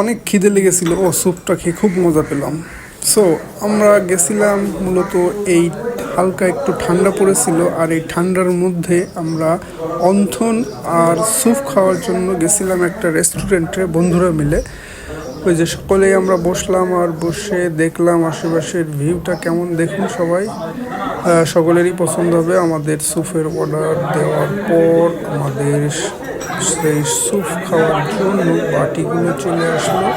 অনেক খিদে লেগেছিল, ও স্যুপটা খেয়ে খুব মজা পেলাম। সো আমরা গেছিলাম মূলত এই হালকা একটু ঠান্ডা পড়েছিল, আর এই ঠান্ডার মধ্যে আমরা অন্থন আর স্যুপ খাওয়ার জন্য গেছিলাম একটা রেস্টুরেন্টে বন্ধুরা মিলে। ওই যে সকলেই আমরা বসলাম আর বসে দেখলাম আশেপাশের ভিউটা কেমন দেখুন সবাই। সকলেরই পছন্দ হবে আমাদের স্যুপের অর্ডার দেওয়ার পর আমাদের সেই স্যুপ খাওয়ার জন্য বাটিগুলো চলে আসলো।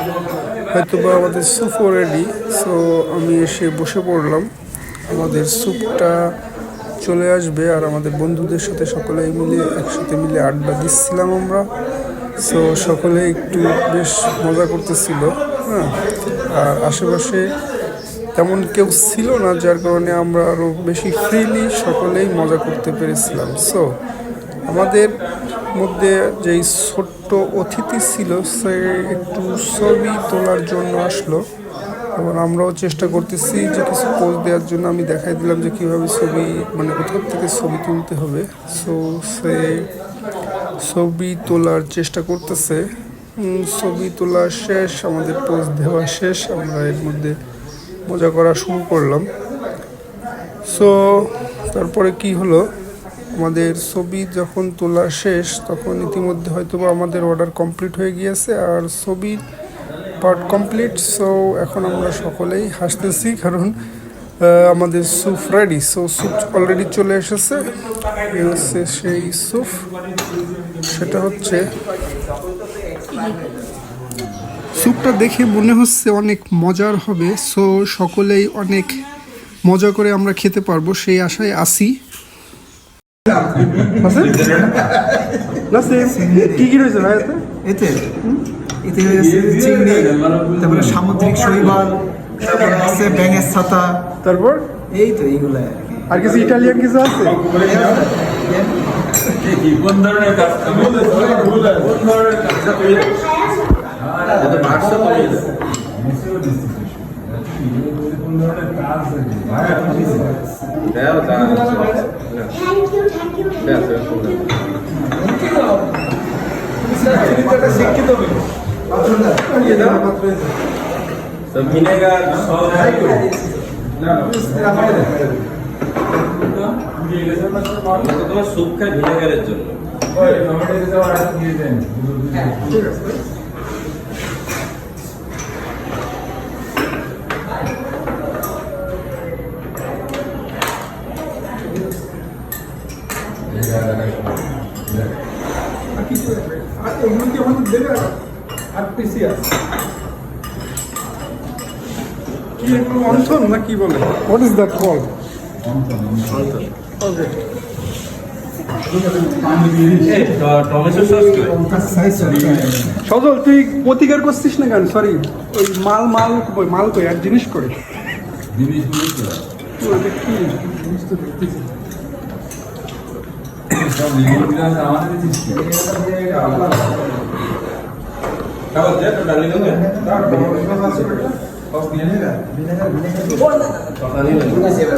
হয়তো বা আমাদের স্যুপও রেডি সো আমি এসে বসে পড়লাম। আমাদের স্যুপটা চলে আসবে আর আমাদের বন্ধুদের সাথে সকলে মিলে একসাথে মিলে আড্ডা দিচ্ছিলাম আমরা। সো সকলে একটু বেশ মজা করতেছিল হ্যাঁ? আর আশেপাশে তেমন কেউ ছিল না, যার কারণে আমরা আরও বেশি ফ্রিলি সকলেই মজা করতে পেরেছিলাম। সো আমাদের মধ্যে যেই ছোট্ট অতিথি ছিল, সে একটু ছবি তোলার জন্য আসলো। এবং আমরাও চেষ্টা করতেছি যে কিছু পোজ দেওয়ার জন্য। আমি দেখাই দিলাম যে কীভাবে ছবি মানে কোথাও থেকে ছবি তুলতে হবে। সো সে ছবি তোলার চেষ্টা করতেছে। ছবি তোলা শেষ, আমাদের পোজ দেওয়া শেষ, আমরা এর মধ্যে মজা করা শুরু করলাম। সো তারপরে কি হলো? আমাদের ছবি যখন তোলা শেষ, তখন ইতিমধ্যে হয়তো বা আমাদের অর্ডার কমপ্লিট হয়ে গিয়েছে আর ছবির পার্ট কমপ্লিট সো এখন আমরা সকলেই হাসতেছি কারণ আমাদের soup ready so soup already চলে এসেছে। সেই স্যুপ সেটা হচ্ছে স্যুপটা দেখে মনে হচ্ছে অনেক মজার হবে। সো সকলেই অনেক মজা করে আমরা খেতে পারব সেই আশায় আসি কি কি রয়েছে ভাই এতে? চিংড়ি তারপরে সামুদ্রিক শৈবাল তারপরে আছে ব্যাঙের ছাতা। তারপর? এই তো এইগুলো আর আর কিছু ইটালিয়ান কিছু আছে? কোন ধরনের কাজ কোন ধরনের কাজটা পেয়ে এটা মার্কসও পেয়ে কোন ধরনের কাজ দেও দা Thank you, thank you. তো ভিনেগার সব খায় ভিনেগারের জন্য কি না কি বলে হোয়াট ইজ দ্যাট সজল, তুই প্রতিকার করছিস না কেন? সরি ওই মাল মাল মাল কই? এক জিনিস করে ওইটা কি? ভিনেগার করে কোন করে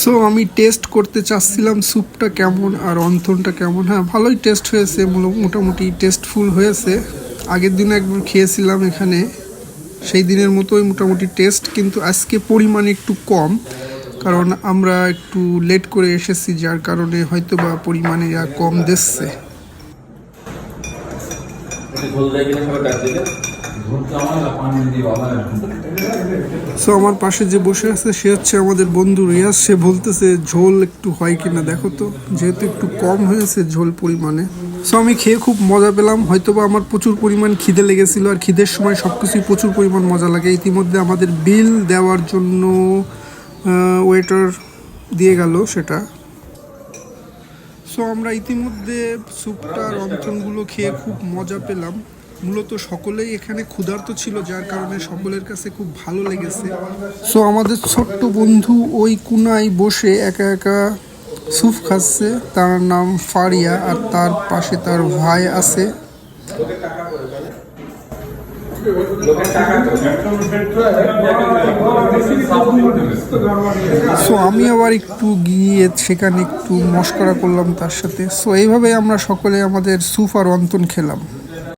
সো আমি টেস্ট করতে চাচ্ছিলাম স্যুপটা কেমন আর অন্থনটা কেমন। হ্যাঁ ভালোই টেস্ট হয়েছে মোটামুটি টেস্টফুল হয়েছে। আগের দিন একবার খেয়েছিলাম এখানে। সেই দিনের মতোই মোটামুটি টেস্ট কিন্তু আজকে পরিমাণ একটু কম। কারণ আমরা একটু লেট করে এসেছি, যার কারণে হয়তো বা পরিমাণে কম দিচ্ছে। সো আমার পাশে যে বসে আছে, সে হচ্ছে আমাদের বন্ধু রিয়াজ। সে বলতেছে, ঝোল একটু হয় কিনা? দেখো তো, যেহেতু একটু কম হয়েছে ঝোল পরিমাণে। সো আমি খেয়ে খুব মজা পেলাম। হয়তো বা আমার প্রচুর পরিমাণ খিদে লেগেছিল আর খিদের সময় সব কিছুই প্রচুর পরিমাণ মজা লাগে। ইতিমধ্যে আমাদের বিল দেওয়ার জন্য ওয়েটার দিয়ে গেল সেটা। সো আমরা ইতিমধ্যে স্যুপটার অঞ্চলগুলো খেয়ে খুব মজা পেলাম। মূলত সকলেই এখানে ক্ষুধার্ত ছিল, যার কারণে সকলের কাছে খুব ভালো লেগেছে। সো আমাদের ছোট্ট বন্ধু ওই কুনায় বসে একা একা স্যুপ খাচ্ছে। তার নাম ফারিয়া আর তার পাশে তার ভাই আছে। সো আমি আবার একটু গিয়ে সেখানে একটু মস্করা করলাম তার সাথে। সো এইভাবে আমরা সকলে আমাদের স্যুপ আর অন্তন খেলাম।